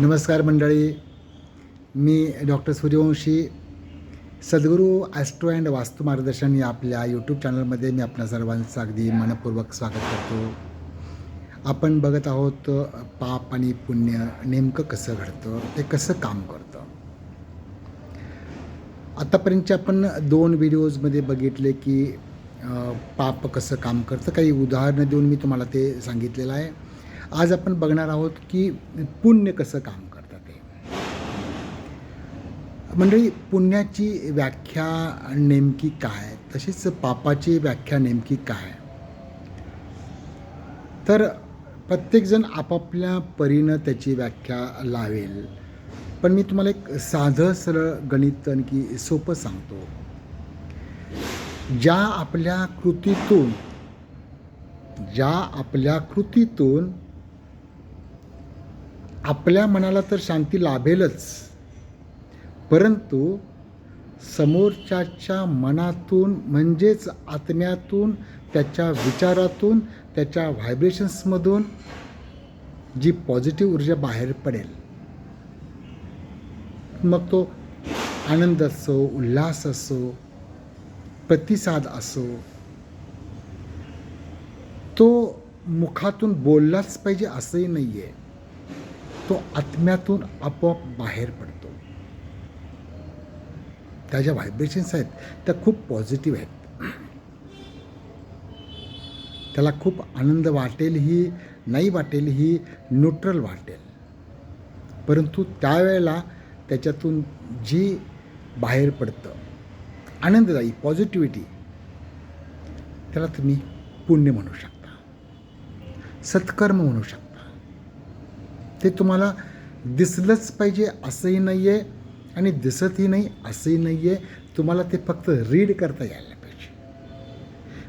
नमस्कार मंडळी. मी doctor Suryavanshi. Sadguru astro and वास्तू मार्गदर्शन या आपल्या यूट्यूब चॅनलमध्ये मी आपल्या सर्वांचं अगदी मनपूर्वक स्वागत करतो. आपण बघत आहोत पाप आणि पुण्य नेमकं कसं घडतं? ते कसं काम करतं? आत्तापर्यंतचे आपण दोन व्हिडिओजमध्ये बघितले की पाप कसं काम करतं? काही उदाहरणं देऊन मी तुम्हाला ते सांगितलेलं आहे. आज आपण बघणार आहोत की पुण्य कसं काम करतं ते. मंडळी पुण्याची व्याख्या नेमकी काय? तशीच पापाची व्याख्या नेमकी काय? तर प्रत्येकजण आपापल्या परीनं त्याची व्याख्या लावेल. पण मी तुम्हाला एक साधं सरळ गणित आणखी सोपं सांगतो. ज्या आपल्या कृतीतून ज्या आपल्या कृतीतून आपल्या मनाला तर शांती लाभेलच. परंतु समोरच्याच्या मनातून म्हणजेच आत्म्यातून त्याच्या विचारातून त्याच्या व्हायब्रेशन्समधून जी पॉझिटिव्ह ऊर्जा बाहेर पडेल. मग तो आनंद असो उल्हास असो प्रतिसाद असो तो मुखातून बोललाच पाहिजे असंही नाही आहे तो आत्म्यातून आपोआप बाहेर पडतो. त्या ज्या व्हायब्रेशन्स आहेत त्या खूप पॉझिटिव्ह आहेत. त्याला खूप आनंद वाटेल ही नाही वाटेल ही न्यूट्रल वाटेल. परंतु त्यावेळेला त्याच्यातून जी बाहेर पडतं आनंददायी पॉझिटिव्हिटी त्याला तुम्ही पुण्य म्हणू शकता. सत्कर्म म्हणू शकता. ते तुम्हाला दिसलंच पाहिजे असंही नाही आहे आणि दिसतही नाही असंही नाही आहे तुम्हाला ते फक्त रीड करता यायला पाहिजे.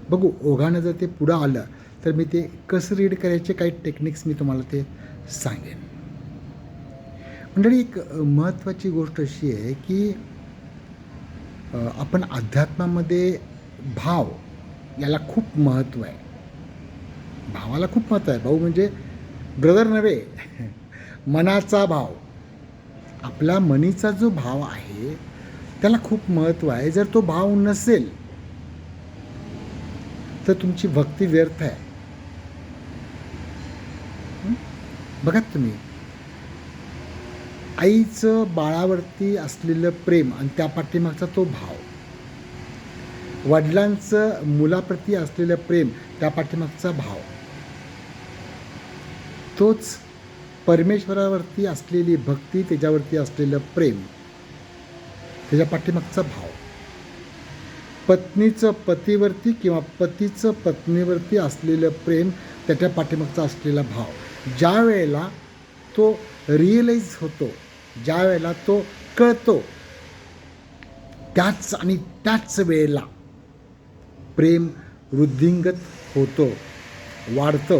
बघू ओघानं जर ते पुढं आलं तर मी ते कसं रीड करायचे काही टेक्निक्स मी तुम्हाला ते सांगेन. मंडळी एक महत्त्वाची गोष्ट अशी आहे की आपण अध्यात्मामध्ये भाव याला खूप महत्त्व आहे. भावाला खूप महत्त्व आहे. भाऊ म्हणजे ब्रदर नव्हे. मनाचा भाव. आपला मनीचा जो भाव आहे त्याला खूप महत्त्व आहे. जर तो भाव नसेल तर तुमची भक्ती व्यर्थ आहे. बघा तुम्ही. आईचं बाळावरती असलेलं प्रेम आणि त्या पाठीमागचा तो भाव. वडिलांचं मुलाप्रती असलेलं प्रेम त्या पाठीमागचा भाव. तोच परमेश्वरावरती असलेली भक्ती त्याच्यावरती असलेलं प्रेम त्याच्या पाठीमागचा भाव. पत्नीचं पतीवरती किंवा पतीचं पत्नीवरती असलेलं प्रेम त्याच्या पाठीमागचा असलेला भाव. ज्या वेळेला तो रिअलाईज होतो ज्या वेळेला तो कळतो त्याच आणि त्याच वेळेला प्रेम वृद्धिंगत होतो वाढतं.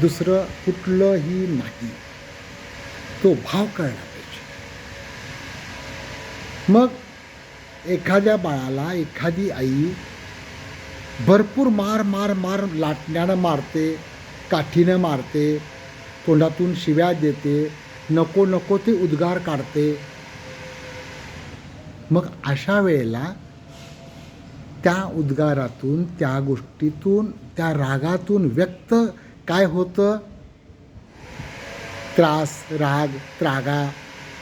दुसरं कुठलंही नाही. तो भाव कळला पाहिजे. मग एखाद्या बाळाला एखादी आई भरपूर मार मार मार लाटण्यानं मारते काठीनं मारते तोंडातून शिव्या देते नको नको ते उद्गार काढते. मग अशा वेळेला त्या उद्गारातून त्या गोष्टीतून त्या रागातून व्यक्त काय होतं? त्रास राग त्रागा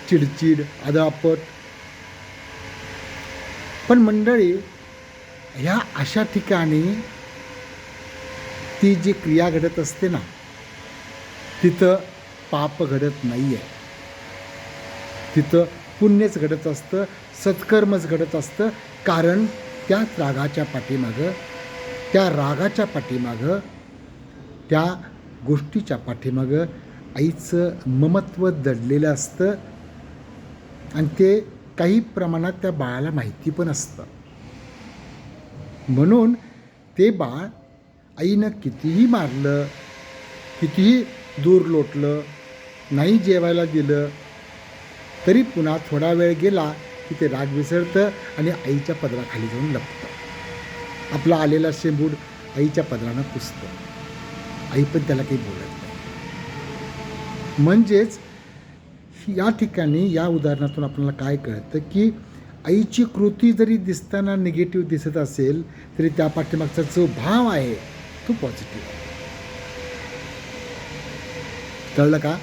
चिडचिड अदापट. पण मंडळी ह्या अशा ठिकाणी ती जी क्रिया घडत असते ना तिथं पाप घडत नाही आहे तिथं पुण्यच घडत असतं सत्कर्मच घडत असतं कारण त्या रागाच्या पाठीमागं त्या रागाच्या पाठीमागं त्या गोष्टीच्या पाठीमागं आईचं ममत्व दडलेलं असतं. आणि ते काही प्रमाणात त्या बाळाला माहिती पण असतं. म्हणून ते बाळ आईनं कितीही मारलं कितीही दूर लोटलं नाही जेवायला दिलं तरी पुन्हा थोडा वेळ गेला की ते राग विसरतं आणि आईच्या पदराखाली जाऊन लपतं. आपला आलेला शेंबूड आईच्या पदरानं पुसतं. आई पण त्याला काही बोलत नाही. म्हणजेच या ठिकाणी या उदाहरणातून आपल्याला काय कळतं की आईची कृती जरी दिसताना निगेटिव्ह दिसत असेल तरी त्या पाठीमागचा जो भाव आहे तो पॉझिटिव्ह आहे. कळलं का?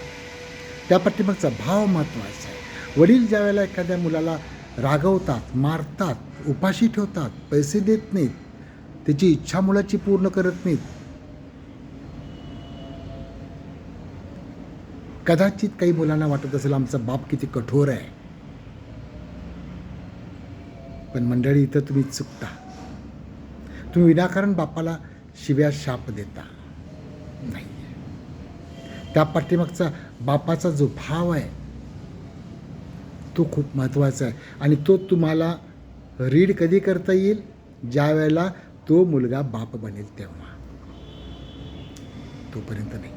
त्या पाठीमागचा भाव महत्त्वाचा आहे. वडील ज्या वेळेला एखाद्या मुलाला रागवतात मारतात उपाशी ठेवतात पैसे देत नाहीत त्याची इच्छा मुलाची पूर्ण करत नाहीत कदाचित काही मुलांना वाटत असेल आमचा बाप किती कठोर आहे. पण मंडळी इथं तुम्ही चुकता. तुम्ही विनाकारण बापाला शिव्या शाप देता. नाही. त्या पाठीमागचा बापाचा जो भाव आहे तो खूप महत्त्वाचा आहे. आणि तो तुम्हाला रीड कधी करता येईल? ज्या वेळेला तो मुलगा बाप बनेल तेव्हा. तोपर्यंत नाही.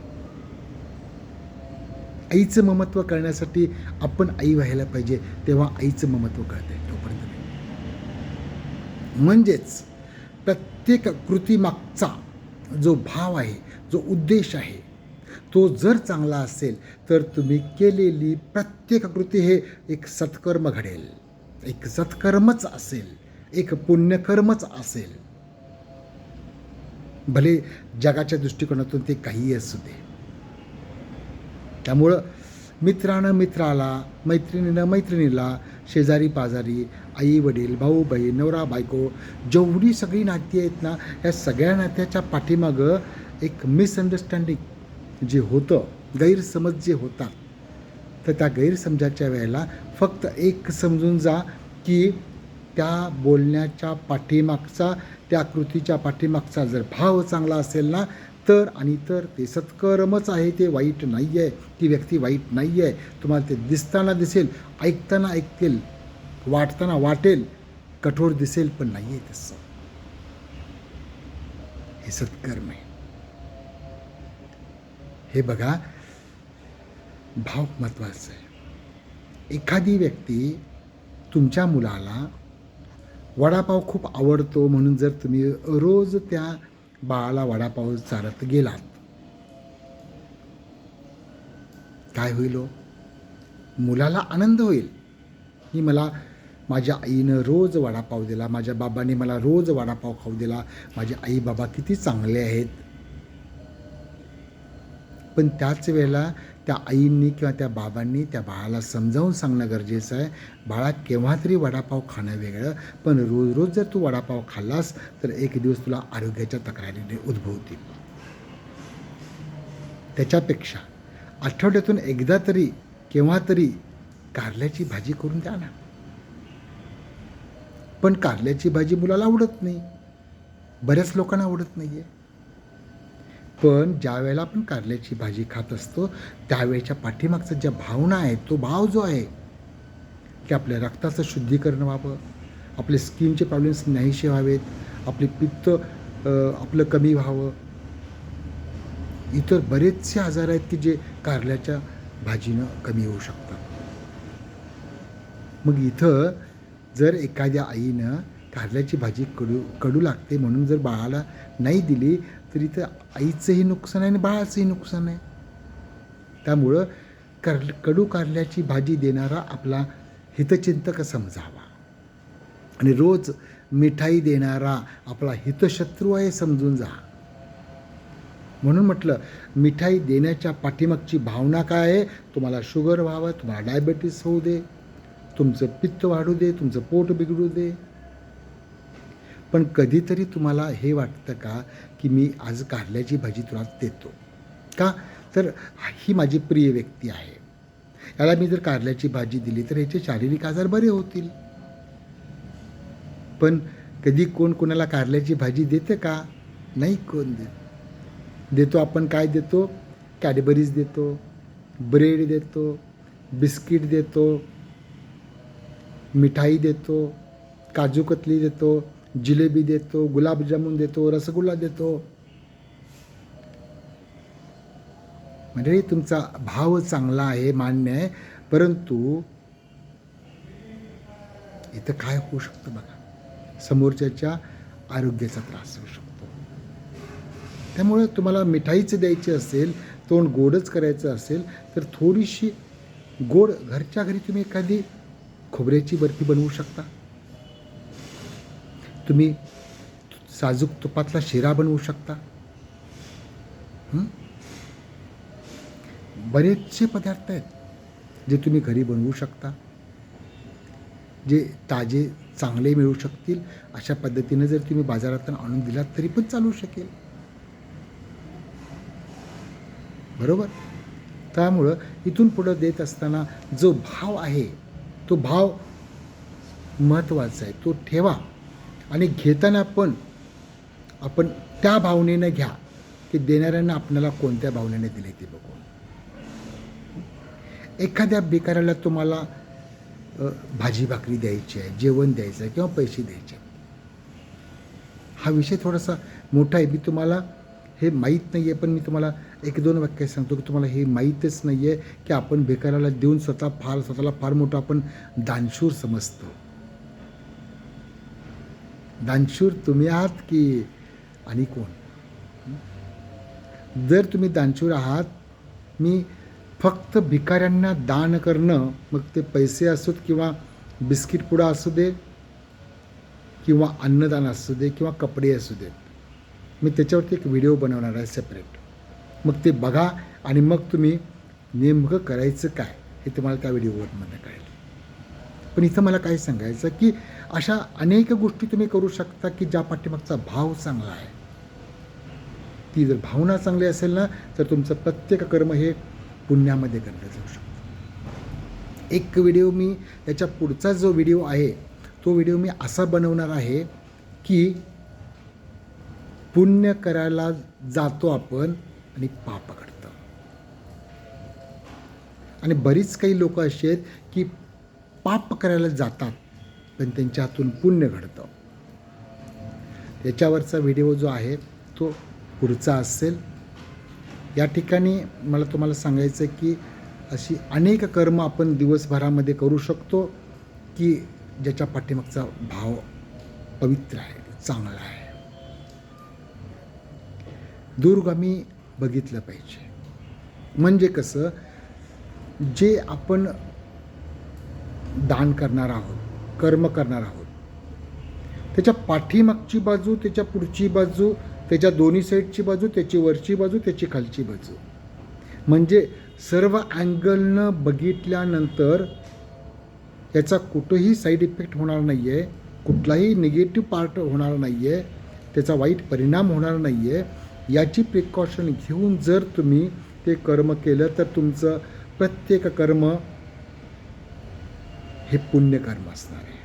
आईचं ममत्व करण्यासाठी आपण आई व्हायला पाहिजे तेव्हा आईचं ममत्व कळते तोपर्यंत. म्हणजेच प्रत्येक कृतीमागचा जो भाव आहे जो उद्देश आहे तो जर चांगला असेल तर तुम्ही केलेली प्रत्येक कृती हे एक सत्कर्म घडेल. एक सत्कर्मच असेल एक पुण्यकर्मच असेल. भले जगाच्या दृष्टिकोनातून ते काहीही असू दे त्यामुळं मित्रानं मित्राला मैत्रिणीनं मैत्रिणीला शेजारी पाजारी आई वडील भाऊ बहीण नवरा बायको जेवढी सगळी नाती आहेत ना या सगळ्या नात्याच्या पाठीमागं एक मिसअंडरस्टँडिंग जे होतं गैरसमज जे होता तर त्या गैरसमजाच्या वेळेला फक्त एक समजून जा की त्या बोलण्याच्या पाठीमागचा त्या कृतीच्या पाठीमागचा जर भाव चांगला असेल ना तर आणि तर ते सत्कर्मच आहे ते वाईट नाही आहे ती व्यक्ती वाईट नाही आहे तुम्हाला ते दिसताना दिसेल ऐकताना ऐकतील वाटताना वाटेल कठोर दिसेल पण नाही आहे तसं. हे सत्कर्म आहे. हे बघा भाव महत्त्वाचं आहे. एखादी व्यक्ती तुमच्या मुलाला वडापाव खूप आवडतो म्हणून जर तुम्ही रोज त्या बाळाला वडापाव चालत गेलात काय होईल हो? मुलाला आनंद होईल. की मला माझ्या आईनं रोज वडापाव दिला माझ्या बाबाने मला रोज वडापाव खाऊ दिला. माझे आई बाबा किती चांगले आहेत. पण त्याच वेळेला त्या आईंनी किंवा त्या बाबांनी त्या बाळाला समजावून सांगणं गरजेचं आहे. बाळा केव्हा तरी वडापाव खाणं वेगळं पण रोज रोज जर तू वडापाव खाल्लास तर एक दिवस तुला आरोग्याच्या तक्रारीने उद्भवतील. त्याच्यापेक्षा आठवड्यातून एकदा तरी केव्हा तरी कारल्याची भाजी करून द्या ना. पण कारल्याची भाजी मुलाला आवडत नाही. बऱ्याच लोकांना आवडत नाही आहे पण ज्या वेळेला आपण कारल्याची भाजी खात असतो त्यावेळेच्या पाठीमागचा ज्या भावना आहे तो भाव जो आहे की आपल्या रक्ताचं शुद्धीकरण व्हावं आपले स्किनचे प्रॉब्लेम्स नाहीसे व्हावेत आपले पित्त आपलं कमी व्हावं. इतर बरेचसे आजार आहेत की जे कारल्याच्या भाजीनं कमी होऊ शकतात. मग इथं जर एखाद्या आईनं कारल्याची भाजी कडू कडू लागते म्हणून जर बाळाला नाही दिली तर इथं आईचंही नुकसान आहे आणि बाळाचंही नुकसान आहे. त्यामुळं कर कडू कारल्याची भाजी देणारा आपला हितचिंतक समजावा. आणि रोज मिठाई देणारा आपला हितशत्रू आहे समजून जा. म्हणून म्हटलं मिठाई देण्याच्या पाठीमागची भावना काय आहे? तुम्हाला शुगर व्हावं तुम्हाला डायबेटीस होऊ दे तुमचं पित्त वाढू दे तुमचं पोट बिघडू दे. पण कधीतरी तुम्हाला हे वाटतं का की मी आज कारल्याची भाजी तुला देतो? का? तर ही माझी प्रिय व्यक्ती आहे. याला मी जर कारल्याची भाजी दिली तर याचे शारीरिक आजार बरे होतील. पण कधी कोण कोणाला कारल्याची भाजी देते का? नाही कोण देत. देतो आपण काय देतो? कॅडबरीज देतो ब्रेड देतो बिस्किट देतो मिठाई देतो काजूकतली देतो जिलेबी देतो गुलाबजामुन देतो रसगुल्ला देतो. म्हणजे तुमचा भाव चांगला आहे मान्य आहे. परंतु इथं काय होऊ शकतं बघा? समोरच्याच्या आरोग्याचा त्रास होऊ शकतो. त्यामुळे तुम्हाला मिठाईच द्यायची असेल तोंड गोडच करायचं असेल तर थोडीशी गोड घरच्या घरी तुम्ही एखादी खोबऱ्याची बर्फी बनवू शकता. तुम्ही साजूक तुपातला शिरा बनवू शकता. बरेचसे पदार्थ आहेत जे तुम्ही घरी बनवू शकता जे ताजे चांगले मिळू शकतील. अशा पद्धतीनं जर तुम्ही बाजारातून आणून दिलात तरी पण चालू शकेल. बरोबर? त्यामुळं इथून पुढं देत असताना जो भाव आहे तो भाव महत्त्वाचा आहे. तो ठेवा. आणि घेताना पण आपण त्या भावनेनं घ्या की देणाऱ्यांना आपल्याला कोणत्या भावनेने दिले ते बघून. एखाद्या बेकाराला तुम्हाला भाजी भाकरी द्यायची आहे जेवण द्यायचं आहे किंवा पैसे द्यायचे हा विषय थोडासा मोठा आहे. मी तुम्हाला हे माहीत नाही आहे पण मी तुम्हाला एक दोन वाक्य सांगतो की तुम्हाला हे माहीतच नाही आहे की आपण बेकाराला देऊन स्वतः फार स्वतःला फार मोठं आपण दानशूर समजतो. दानशूर तुम्ही आहात की आणि कोण? जर तुम्ही दानशूर आहात मी फक्त भिकाऱ्यांना दान करणं मग ते पैसे असोत किंवा बिस्किट पुडा असू दे किंवा अन्नदान असू दे किंवा कपडे असू देत मी त्याच्यावरती एक व्हिडिओ बनवणार आहे सेपरेट मग ते बघा आणि मग तुम्ही नेमकं करायचं काय हे तुम्हाला त्या व्हिडिओवरमध्ये कळेल. पण इथं मला काय सांगायचं की अशा अनेक गोष्टी तुम्ही करू शकता की ज्या पाठीमागचा भाव चांगला आहे. ती जर भावना चांगली असेल ना तर तुमचं प्रत्येक कर्म हे पुण्यामध्ये गणलं जाऊ शकतं. एक व्हिडिओ मी याच्या पुढचा जो व्हिडिओ आहे तो व्हिडिओ मी असा बनवणार आहे की पुण्य करायला जातो आपण आणि पाप घडतं आणि बरीच काही लोक अशी आहेत की पाप करायला जातात पण त्यांच्या हातून पुण्य घडतं. याच्यावरचा व्हिडिओ जो आहे तो पुढचा असेल. या ठिकाणी मला तुम्हाला सांगायचं आहे की अशी अनेक कर्म आपण दिवसभरामध्ये करू शकतो की ज्याच्या पाठीमागचा भाव पवित्र आहे चांगला आहे. दूरगामी बघितलं पाहिजे. म्हणजे कसं जे आपण दान करणार आहोत कर्म करणार आहोत. त्याच्या पाठीमागची बाजू त्याच्या पुढची बाजू त्याच्या दोन्ही साईडची बाजू त्याची वरची बाजू त्याची खालची बाजू. म्हणजे सर्व अँगलनं बघितल्यानंतर याचा कुठंही साईड इफेक्ट होणार नाही आहे कुठलाही निगेटिव्ह पार्ट होणार नाही आहे त्याचा वाईट परिणाम होणार नाही आहे याची प्रिकॉशन घेऊन जर तुम्ही ते कर्म केलं तर तुमचं प्रत्येक कर्म हे पुण्यकर्म असणार आहे.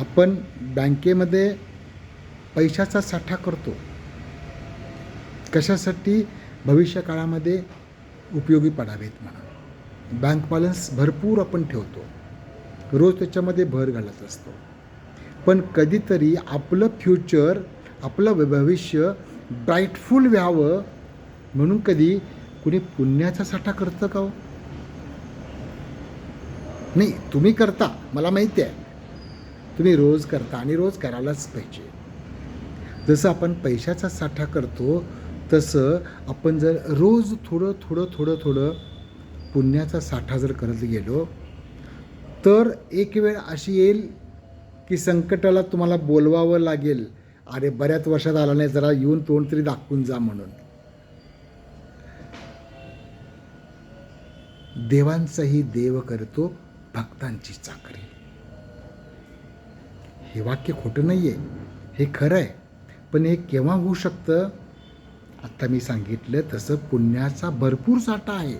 आपण बँकेमध्ये पैशाचा साठा करतो. कशासाठी? भविष्य काळामध्ये उपयोगी पडावेत म्हणून. बँक बॅलन्स भरपूर आपण ठेवतो. रोज त्याच्यामध्ये भर घालत असतो. पण कधीतरी आपलं फ्युचर आपलं भविष्य ब्राईटफुल व्हावं म्हणून कधी कुणी पुण्याचा साठा करतं का हो? नाही तुम्ही करता मला माहिती आहे. तुम्ही रोज करता आणि रोज करायलाच पाहिजे. जसं आपण पैशाचा साठा करतो तसं आपण जर रोज थोडं थोडं थोडं थोडं पुण्याचा साठा जर करत गेलो तर एक वेळ अशी येईल की संकटाला तुम्हाला बोलवावं लागेल. अरे बऱ्याच वर्षात आला नाही जरा येऊन तोंड तरी दाखवून जा म्हणून. देवांचाही देव करतो भक्तांची चाकरी. हे वाक्य खोटं नाही आहे हे खरं आहे पण हे केव्हा होऊ शकतं? आत्ता मी सांगितलं तसं पुण्याचा भरपूर साठा आहे.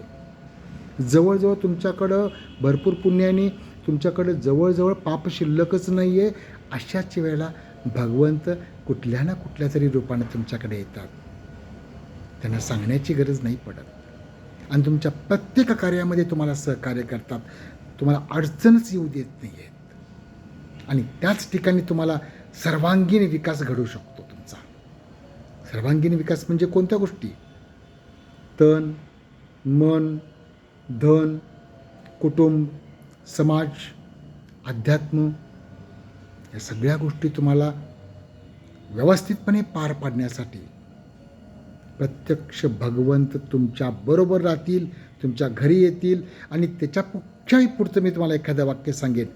जवळजवळ तुमच्याकडं भरपूर पुण्याने तुमच्याकडं जवळजवळ पाप शिल्लकच नाही आहे अशाच वेळेला भगवंत कुठल्या ना कुठल्या तरी रूपाने तुमच्याकडे येतात. त्यांना सांगण्याची गरज नाही पडत. आणि तुमच्या प्रत्येक कार्यामध्ये तुम्हाला सहकार्य करतात. तुम्हाला अडचणच येऊ देत नाही आहेत आणि त्याच ठिकाणी तुम्हाला सर्वांगीण विकास घडू शकतो तुमचा. सर्वांगीण विकास म्हणजे कोणत्या गोष्टी? तन मन धन कुटुंब समाज अध्यात्म या सगळ्या गोष्टी तुम्हाला व्यवस्थितपणे पार पाडण्यासाठी प्रत्यक्ष भगवंत तुमच्या बरोबर राहतील तुमच्या घरी येतील आणि त्याच्या त्याच्यापेक्षाही पुढचं मी तुम्हाला एखादं वाक्य सांगेन.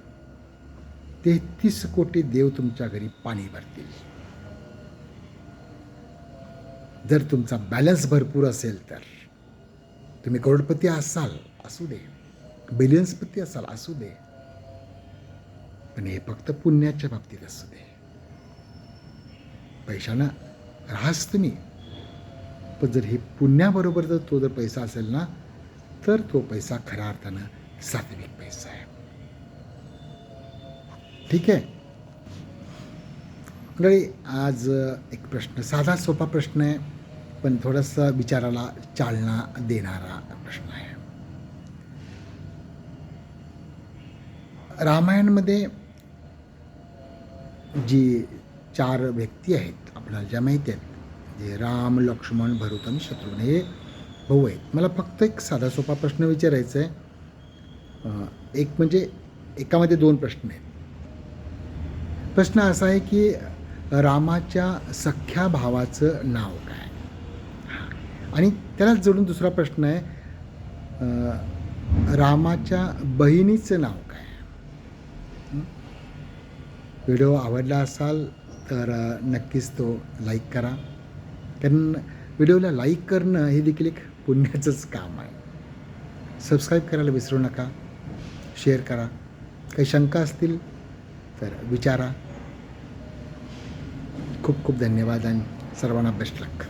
तेहतीस कोटी देव तुमच्या घरी पाणी भरतील. जर तुमचा बॅलन्स भरपूर असेल तर. तुम्ही करोडपती असाल असू दे. बिलियन्सपती असाल असू दे. पण हे फक्त पुण्याच्या बाबतीत असू दे. पैशानं राहास तुम्ही. पण जर हे पुण्याबरोबर जर तो जर पैसा असेल ना तर तो पैसा खऱ्या अर्थानं सात्विक पैसा आहे ठीक आहे मंडळी आज एक प्रश्न साधा सोपा प्रश्न आहे पण थोडासा विचाराला चालना देणारा प्रश्न आहे रामायणमध्ये जी चार व्यक्ती आहेत आपल्याला ज्या माहिती आहेत जे राम लक्ष्मण भरत आणि शत्रुघ्न हे भाऊ आहेत. मला फक्त एक साधा सोपा प्रश्न विचारायचा आहे. एक म्हणजे एकामध्ये दोन प्रश्न आहेत. प्रश्न असा आहे की रामाच्या सख्या भावाचं नाव काय? आणि त्यालाच जोडून दुसरा प्रश्न आहे रामाच्या बहिणीचं नाव काय? व्हिडिओ आवडला असाल तर नक्कीच तो लाईक करा. कारण व्हिडिओला लाईक करणं हे देखील एक पुण्याचंच काम आहे. सबस्क्राईब करायला विसरू नका. शेअर करा. काही शंका असतील तर विचारा. खूप खूप धन्यवाद आणि सर्वांना बेस्ट लक